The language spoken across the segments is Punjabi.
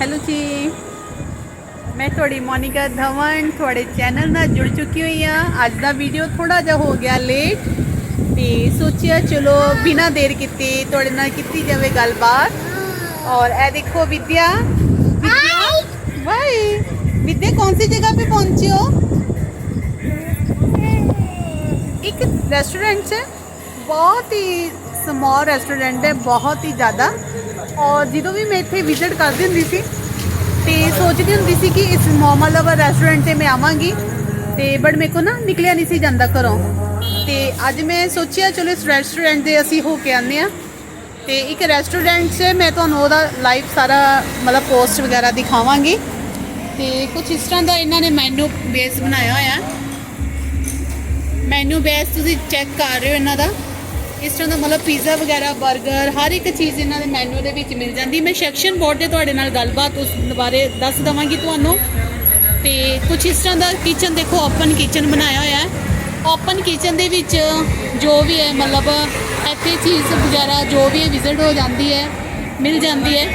ਹੈਲੋ ਜੀ ਮੈਂ ਤੁਹਾਡੀ ਮੋਨਿਕਾ ਧਵਨ ਤੁਹਾਡੇ ਚੈਨਲ ਨਾਲ ਜੁੜ ਚੁੱਕੀ ਹੋਈ ਆ ਅੱਜ ਦਾ ਵੀਡੀਓ ਥੋੜਾ ਜਿਹਾ ਹੋ ਗਿਆ ਲੇਟ ਤੇ ਸੋਚਿਆ ਚਲੋ ਬਿਨਾ ਦੇਰ ਕੀਤੇ ਤੁਹਾਡੇ ਨਾਲ ਕੀਤੀ ਜਾਵੇ ਗੱਲਬਾਤ। ਔਰ ਇਹ ਦੇਖੋ ਵਿਦਿਆ। ਵਿਦਿਆ? ਵਾਈ ਵਿਦਿਆ ਕੌਣ ਸੀ ਜਗ੍ਹਾ ਤੇ ਪਹੁੰਚੇ ਹੋ? ਇੱਕ ਰੈਸਟੋਰੈਂਟ ਹੈ। ਬਹੁਤ ਹੀ ਸਮਾਲ ਰੈਸਟੋਰੈਂਟ ਹੈ ਬਹੁਤ ਹੀ ਜ਼ਿਆਦਾ। ਔਰ ਜਦੋਂ ਵੀ ਮੈਂ ਇੱਥੇ ਵਿਜ਼ਿਟ ਕਰਦੀ ਹੁੰਦੀ ਸੀ, ਤੇ ਸੋਚਦੀ ਹੁੰਦੀ ਸੀ ਕਿ ਇਸ ਮੋਮਲ ਵਾਲਾ ਰੈਸਟੋਰੈਂਟ ਤੇ ਮੈਂ ਆਵਾਂਗੀ। ਤੇ ਬਟ ਮੇਰੇ ਕੋ ਨਾ ਨਿਕਲਿਆ ਨਹੀਂ ਸੀ ਜਾਂਦਾ ਘਰੋਂ। ਤੇ ਅੱਜ ਮੈਂ ਸੋਚਿਆ, ਚਲੋ ਇਸ ਰੈਸਟੋਰੈਂਟ ਦੇ ਅਸੀਂ ਹੋ ਕੇ ਆਉਂਦੇ ਆ ਤੇ ਇੱਕ ਰੈਸਟੋਰੈਂਟ 'ਚ ਮੈਂ ਤੁਹਾਨੂੰ ਉਹਦਾ ਲਾਈਵ ਸਾਰਾ ਮਤਲਬ ਪੋਸਟ ਵਗੈਰਾ ਦਿਖਾਵਾਂਗੀ। ਤੇ ਕੁਝ ਇਸ ਤਰ੍ਹਾਂ ਦਾ ਇਹਨਾਂ ਨੇ ਮੈਨੂ ਬੇਸ ਬਣਾਇਆ ਹੋਇਆ। ਮੈਨੂ ਬੇਸ ਤੁਸੀਂ ਚੈੱਕ ਕਰ ਰਹੇ ਹੋ ਇਹਨਾਂ ਦਾ। ਇਸ ਤਰ੍ਹਾਂ ਦਾ ਮਤਲਬ ਪੀਜ਼ਾ ਵਗੈਰਾ 버ਗਰ ਹਰ ਇੱਕ ਚੀਜ਼ ਇਹਨਾਂ ਦੇ ਮੈਨੂ ਦੇ ਵਿੱਚ ਮਿਲ ਜਾਂਦੀ। ਮੈਂ ਸੈਕਸ਼ਨ ਬੋਰਡ ਤੇ ਤੁਹਾਡੇ ਨਾਲ ਗੱਲਬਾਤ ਉਸ ਬਾਰੇ ਦੱਸ ਦਵਾਂਗੀ ਤੁਹਾਨੂੰ। ਤੇ ਕੁਝ ਇਸ ਤਰ੍ਹਾਂ ਦਾ ਕਿਚਨ ਦੇਖੋ ਓਪਨ ਕਿਚਨ ਬਣਾਇਆ ਹੋਇਆ ਹੈ। ਓਪਨ ਕਿਚਨ ਦੇ ਵਿੱਚ ਜੋ ਵੀ ਹੈ, ਮਤਲਬ ਇੱਥੇ ਚੀਜ਼ ਵਗੈਰਾ ਜੋ ਵੀ ਹੈ ਵਿਜ਼ਿਟ ਹੋ ਜਾਂਦੀ ਹੈ, ਮਿਲ ਜਾਂਦੀ ਹੈ।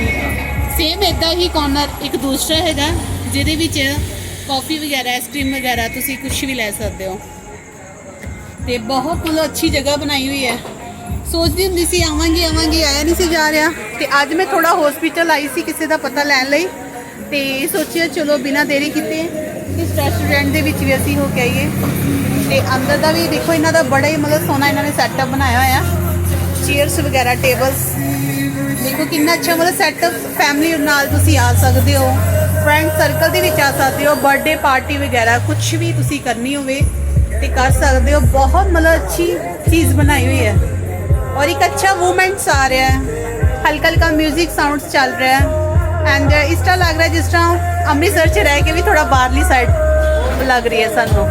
ਸੇਮ ਇਦਾਂ ਹੀ ਕਾਰਨਰ ਇੱਕ ਦੂਸਰਾ ਹੈਗਾ, ਜਿਹਦੇ ਵਿੱਚ ਕਾਫੀ ਵਗੈਰਾ ਆਈਸਕ੍ਰੀਮ ਵਗੈਰਾ ਤੁਸੀਂ ਕੁਝ ਵੀ ਲੈ ਸਕਦੇ ਹੋ। ਤੇ ਬਹੁਤ ਮਤਲਬ ਅੱਛੀ ਜਗ੍ਹਾ ਬਣਾਈ ਹੋਈ ਹੈ। ਸੋਚਦੀ ਹੁੰਦੀ ਸੀ, ਆਵਾਂਗੀ ਆਵਾਂਗੀ, ਆਇਆ ਨਹੀਂ ਸੀ ਜਾ ਰਿਹਾ। ਤੇ ਅੱਜ ਮੈਂ ਥੋੜਾ ਹਸਪੀਟਲ ਆਈ ਸੀ ਕਿਸੇ ਦਾ ਪਤਾ ਲੈਣ ਲਈ। ਤੇ ਸੋਚਿਆ, ਚਲੋ ਬਿਨਾਂ ਦੇਰੀ ਕੀਤੇ ਇਸ ਰੈਸਟੋਰੈਂਟ ਦੇ ਵਿੱਚ ਵੀ ਅਸੀਂ ਹੋ ਕੇ ਆਈਏ। ਤੇ ਅੰਦਰ ਦਾ ਵੀ ਦੇਖੋ, ਇਹਨਾਂ ਦਾ ਬੜਾ ਹੀ ਮਤਲਬ ਸੋਹਣਾ ਇਹਨਾਂ ਨੇ ਸੈਟਅਪ ਬਣਾਇਆ ਹੋਇਆ। ਚੇਅਰਸ ਵਗੈਰਾ ਟੇਬਲਸ ਦੇਖੋ ਕਿੰਨਾ ਅੱਛਾ ਮਤਲਬ ਸੈਟਅਪ ਫੈਮਿਲੀ ਨਾਲ ਤੁਸੀਂ ਆ ਸਕਦੇ ਹੋ। ਫਰੈਂਡ ਸਰਕਲ ਦੇ ਵਿੱਚ ਆ ਸਕਦੇ ਹੋ ਬਰਥਡੇ ਪਾਰਟੀ ਵਗੈਰਾ ਕੁਝ ਵੀ ਤੁਸੀਂ ਕਰਨੀ ਹੋਵੇ ਤੇ ਕਰ ਸਕਦੇ ਹੋ। ਬਹੁਤ ਮਤਲਬ ਅੱਛੀ ਚੀਜ਼ ਬਣਾਈ ਹੋਈ ਹੈ। ਔਰ ਇੱਕ ਅੱਛਾ ਮੂਵਮੈਂਟਸ ਆ ਰਿਹਾ ਹੈ ਹਲਕਾ ਹਲਕਾ 뮤직 ਸਾਊਂਡਸ ਚੱਲ ਰਿਹਾ ਹੈ ਐਂਡ ਇਸ ਤਰ੍ਹਾਂ ਲੱਗ ਰਿਹਾ ਜਿਸ ਤਰ੍ਹਾਂ ਅੰਮ੍ਰਿਤਸਰ ਚ ਰਹਿ ਕੇ ਵੀ ਥੋੜਾ ਬਾਹਰਲੀ ਸਾਈਡ ਲੱਗ ਰਹੀ ਹੈ ਸਾਨੂੰ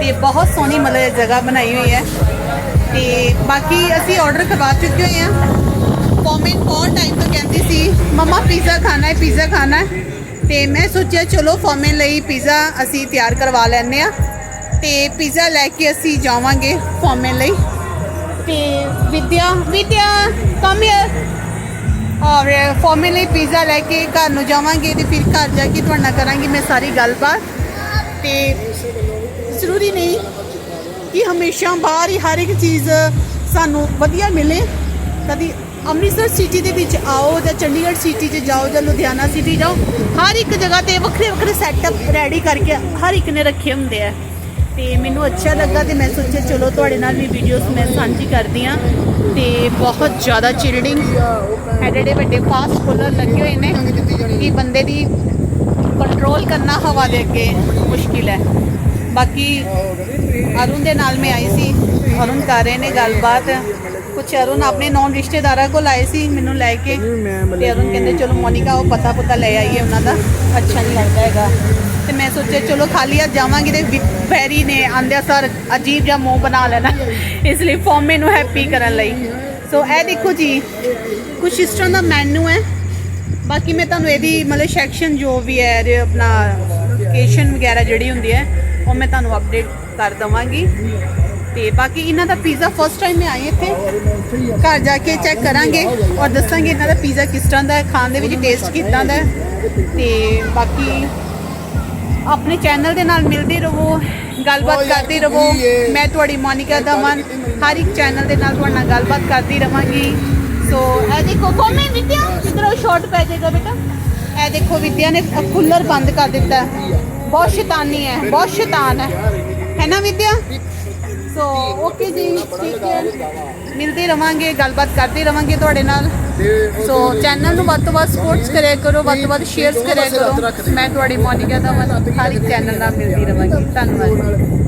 ਤੇ ਬਹੁਤ ਸੋਹਣੀ ਮਤਲਬ ਇਹ ਜਗ੍ਹਾ ਬਣਾਈ ਹੋਈ ਹੈ ਤੇ ਬਾਕੀ ਅਸੀਂ ਆਰਡਰ ਕਰਵਾ ਚੁੱਕੇ ਹੋਏ ਹਾਂ ਫੋਮਨ ਬਹੁਤ ਟਾਈਮ ਤੋਂ ਕਹਿੰਦੀ ਸੀ ਮਮਾ ਪੀਜ਼ਾ ਖਾਣਾ ਹੈ ਪੀਜ਼ਾ ਖਾਣਾ ਹੈ ਤੇ ਮੈਂ ਸੋਚਿਆ ਚਲੋ ਫੋਮਨ ਲਈ ਪੀਜ਼ਾ ਅਸੀਂ ਤਿਆਰ ਕਰਵਾ ਲੈਂਦੇ ਆ ਤੇ ਪੀਜ਼ਾ ਲੈ ਕੇ ਅਸੀਂ ਜਾਵਾਂਗੇ ਫੋਮਨ ਲਈ ਵਿਦਿਆ ਵਿਦਿਆ ਕਮ ਹੇਅਰ ਔਰ ਫੋਮਨ ਲਈ ਪੀਜ਼ਾ ਲੈ ਕੇ ਘਰ ਨੂੰ ਜਾਵਾਂਗੇ ਤੇ ਫਿਰ ਘਰ ਜਾ ਕੇ ਤੁਹਾਡਾ ਕਰਾਂਗੀ ਮੈਂ ਸਾਰੀ ਗੱਲਬਾਤ ਤੇ ਜ਼ਰੂਰੀ ਨਹੀਂ ਕਿ ਹਮੇਸ਼ਾ ਬਾਹਰ ਹੀ ਹਰ ਇੱਕ ਚੀਜ਼ ਸਾਨੂੰ ਵਧੀਆ ਮਿਲੇ ਕਦੀ ਅੰਮ੍ਰਿਤਸਰ ਸਿਟੀ ਦੇ ਵਿੱਚ ਆਓ ਜਾਂ ਚੰਡੀਗੜ੍ਹ ਸਿਟੀ 'ਚ ਜਾਓ ਜਾਂ ਲੁਧਿਆਣਾ ਸਿਟੀ ਜਾਓ ਹਰ ਇੱਕ ਜਗ੍ਹਾ ਤੇ ਵੱਖਰੇ ਵੱਖਰੇ ਸੈਟਅਪ ਰੈਡੀ ਕਰਕੇ ਹਰ ਇੱਕ ਨੇ ਰੱਖੇ ਹੁੰਦੇ ਆ ਤੇ ਮੈਨੂੰ ਅੱਛਾ ਲੱਗਾ ਤੇ ਮੈਂ ਸੋਚਿਆ ਚਲੋ ਤੁਹਾਡੇ ਨਾਲ ਵੀ ਵੀਡੀਓਜ਼ ਮੈਂ ਸਾਂਝੀ ਕਰਦੀ ਆ ਤੇ ਬਹੁਤ ਜ਼ਿਆਦਾ ਚਿਲਡਿੰਗ ਐਡੇ ਵੱਡੇ ਫਾਸਟ ਕੂਲਰ ਲੱਗੇ ਹੋਏ ਨੇ ਕਿ ਬੰਦੇ ਦੀ ਕੰਟਰੋਲ ਕਰਨਾ ਹਵਾ ਦੇ ਅੱਗੇ ਮੁਸ਼ਕਿਲ ਹੈ। ਬਾਕੀ ਅਰੁਣ ਦੇ ਨਾਲ ਮੈਂ ਆਈ ਸੀ, ਅਰੁਣ ਕਰ ਰਹੇ ਨੇ ਗੱਲਬਾਤ। ਅਰੁਣ ਆਪਣੇ ਨੌਨ ਰਿਸ਼ਤੇਦਾਰਾਂ ਕੋਲ ਆਏ ਸੀ ਮੈਨੂੰ ਲੈ ਕੇ ਤੇ ਅਰੁਣ ਕਹਿੰਦੇ ਚਲੋ ਮੋਨਿਕਾ ਉਹ ਪਤਾ ਪਤਾ ਲੈ ਆਈਏ ਉਹਨਾਂ ਦਾ। ਅੱਛਾ ਨਹੀਂ ਲੱਗਦਾ ਹੈਗਾ। ਤੇ ਮੈਂ ਸੋਚਿਆ ਚਲੋ ਖਾਲੀ ਅੱਜ ਜਾਵਾਂਗੇ ਤੇ ਵੈਰੀ ਨੇ ਆਂਦਿਆ ਸਰ ਅਜੀਬ ਜਿਹਾ ਮੂੰਹ ਬਣਾ ਲੈਣਾ। ਇਸ ਲਈ ਫੋਮੇ ਨੂੰ ਹੈਪੀ ਕਰਨ ਲਈ। ਸੋ ਇਹ ਦੇਖੋ ਜੀ ਕੁਛ ਇਸ ਤਰ੍ਹਾਂ ਦਾ ਮੈਨੂ ਹੈ। ਬਾਕੀ ਮੈਂ ਤੁਹਾਨੂੰ ਇਹਦੀ ਮਤਲਬ ਸੈਕਸ਼ਨ ਜੋ ਵੀ ਹੈ ਇਹਦੇ ਆਪਣਾ ਲੋਕੇਸ਼ਨ ਵਗੈਰਾ ਜਿਹੜੀ ਹੁੰਦੀ ਹੈ ਉਹ ਮੈਂ ਤੁਹਾਨੂੰ ਅਪਡੇਟ ਕਰ ਦਵਾਂਗੀ। ਤੇ ਬਾਕੀ ਇਹਨਾਂ ਦਾ ਪੀਜ਼ਾ ਫਸਟ ਟਾਈਮ ਮੈਂ ਆਈ ਇੱਥੇ। ਘਰ ਜਾ ਕੇ ਚੈੱਕ ਕਰਾਂਗੇ ਔਰ ਦੱਸਾਂਗੇ ਇਹਨਾਂ ਦਾ ਪੀਜ਼ਾ ਕਿਸ ਤਰ੍ਹਾਂ ਦਾ ਹੈ ਖਾਣ ਦੇ ਵਿੱਚ ਟੇਸਟ ਕਿਦਾਂ ਦਾ ਹੈ। ਤੇ ਬਾਕੀ ਆਪਣੇ ਚੈਨਲ ਦੇ ਨਾਲ ਮਿਲਦੇ ਰਹੋ ਗੱਲਬਾਤ ਕਰਦੇ ਰਹੋ। ਮੈਂ ਤੁਹਾਡੀ ਮੋਨਿਕਾ ਦਮਨ ਹਰ ਇੱਕ ਚੈਨਲ ਦੇ ਨਾਲ ਤੁਹਾਡੇ ਗੱਲਬਾਤ ਕਰਦੀ ਰਵਾਂਗੀ। ਸੋ ਇਹ ਦੇਖੋ ਕੋਮੇ ਵਿਦਿਆ? ਕਿਧਰੋਂ ਸ਼ਾਰਟ ਪੈ ਜਾਏਗਾ ਬੇਟਾ? ਇਹ ਦੇਖੋ ਵਿਦਿਆ ਨੇ ਕੂਲਰ ਬੰਦ ਕਰ ਦਿੱਤਾ। ਬਹੁਤ ਸ਼ੈਤਾਨੀ ਹੈ ਬਹੁਤ ਸ਼ੈਤਾਨ ਹੈ। ਹੈ ਨਾ ਵਿਦਿਆ? ਸੋ ਓਕੇ ਜੀ, ਠੀਕ ਹੈ। ਮਿਲਦੇ ਰਵਾਂਗੇ, ਗੱਲਬਾਤ ਕਰਦੇ ਰਵਾਂਗੇ ਤੁਹਾਡੇ ਨਾਲ। ਸੋ ਚੈਨਲ ਨੂੰ ਵੱਧ ਤੋਂ ਵੱਧ ਸਪੋਰਟਸ ਕਰਿਆ ਕਰੋ, ਵੱਧ ਤੋਂ ਵੱਧ ਸ਼ੇਅਰਸ ਕਰਿਆ ਕਰੋ। ਮੈਂ ਤੁਹਾਡੀ ਮੋਨਿਕਾ ਦਾ ਹਰ ਇੱਕ ਚੈਨਲ ਨਾਲ ਮਿਲਦੀ ਰਵਾਂਗੀ। ਧੰਨਵਾਦ